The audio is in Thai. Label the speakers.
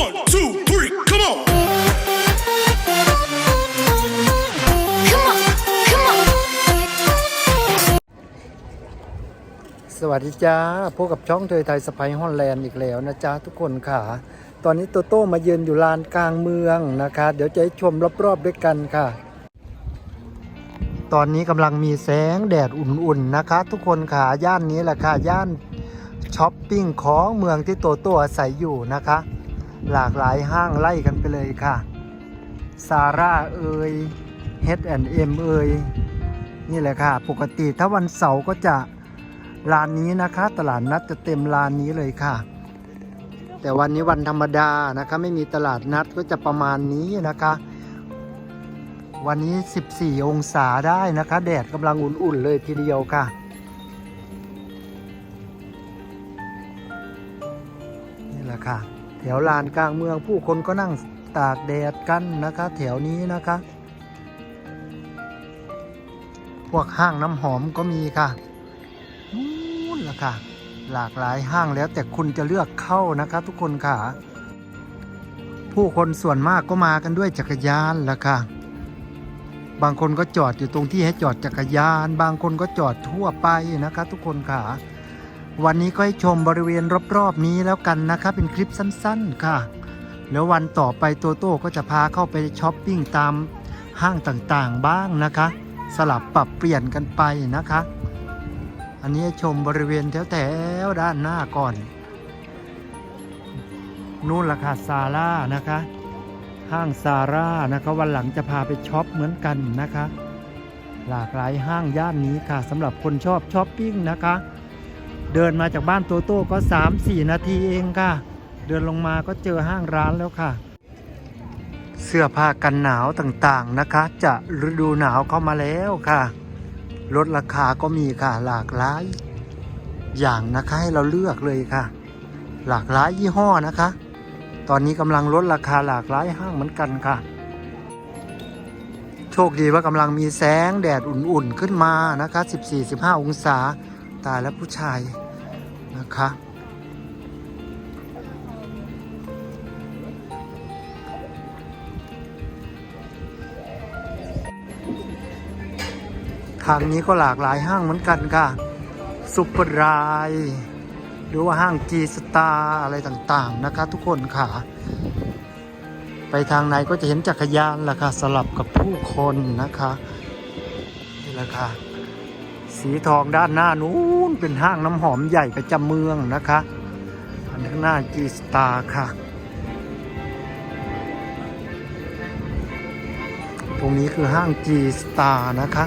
Speaker 1: One, two, three, come on.
Speaker 2: Come on, come on.
Speaker 3: สวัสดีจ้าพบกับช่องเทยไทยสไปฮอลแลนด์อีกแล้วนะจ๊ะทุกคนค่ะ ตอนนี้โตโต้มายืนอยู่ลานกลางเมืองนะคะ เดี๋ยวจะให้ชมรอบๆด้วยกันค่ะ ตอนนี้กำลังมีแสงแดดอุ่นๆนะคะ ทุกคนค่ะ ย่านนี้แหละค่ะ ย่านช้อปปิ้งของเมืองที่โตโต้อาศัยอยู่นะคะ หลากหลายห้างไล่กันไปเลยค่ะซาร่าเอ่ย H&M เอ่ยนี่แหละค่ะ ปกติถ้าวันเสาร์ก็จะลานนี้นะคะ ตลาดนัดจะเต็มลานนี้เลยค่ะ แต่วันนี้วันธรรมดานะคะ ไม่มีตลาดนัดก็จะประมาณนี้นะคะ วันนี้ 14 องศาได้นะคะ แดดกำลังอุ่นๆเลยทีเดียวค่ะนี่แหละค่ะ แถวลานกลางเมืองผู้คนก็นั่งตากแดดกันนะคะ แถวนี้นะคะ พวกห้างน้ำหอมก็มีค่ะนู่นละค่ะ หลากหลายห้างแล้วแต่คุณจะเลือกเข้านะคะ ทุกคนค่ะ ผู้คนส่วนมากก็มากันด้วยจักรยานละค่ะ บางคนก็จอดอยู่ตรงที่ให้จอดจักรยาน บางคนก็จอดทั่วไปนะคะ ทุกคนค่ะ วันนี้ก็ให้ชมบริเวณรอบๆนี้แล้วกันนะคะเป็นคลิปสั้นๆค่ะ แล้ววันต่อไปโตโต้ก็จะพาเข้าไปช้อปปิ้งตามห้างต่างๆบ้างนะคะ สลับปรับเปลี่ยนกันไปนะคะ อันนี้ให้ชมบริเวณแถวๆด้านหน้าก่อน นู่นราคาซาร่านะคะ ห้างซาร่านะคะวันหลังจะพาไปช็อปเหมือนกันนะคะ หลากหลายห้างย่านนี้ค่ะสำหรับคนชอบช้อปปิ้งนะคะ เดินมาจากบ้านโตโต้ก็ 3-4 นาทีเองค่ะ เดินลงมาก็เจอห้างร้านแล้วค่ะ เสื้อผ้ากันหนาวต่างๆนะคะ จะฤดูหนาวเข้ามาแล้วค่ะลดราคาก็มีค่ะหลากหลาย อย่างนะคะให้เราเลือกเลยค่ะ หลากหลายยี่ห้อนะคะ ตอนนี้กำลังลดราคาหลากหลายห้างเหมือนกันค่ะ โชคดีว่ากำลังมีแสงแดดอุ่นๆขึ้นมานะคะ 14-15 องศา ตาแล้วผู้ชายนะคะ ทางนี้ก็หลากหลายห้างเหมือนกันค่ะ ซุปเปอร์ไลน์หรือว่าห้างจีสตาร์อะไรต่างๆนะคะ ทุกคนค่ะ ไปทางไหนก็จะเห็นจักรยานล่ะค่ะสลับกับผู้คนนะคะนี่แหละค่ะ สีทองด้านหน้านู้นเป็นห้างน้ำหอมใหญ่ประจำเมืองนะคะ อันข้างหน้าจีสตาร์ค่ะ ตรงนี้คือห้างจีสตาร์นะคะ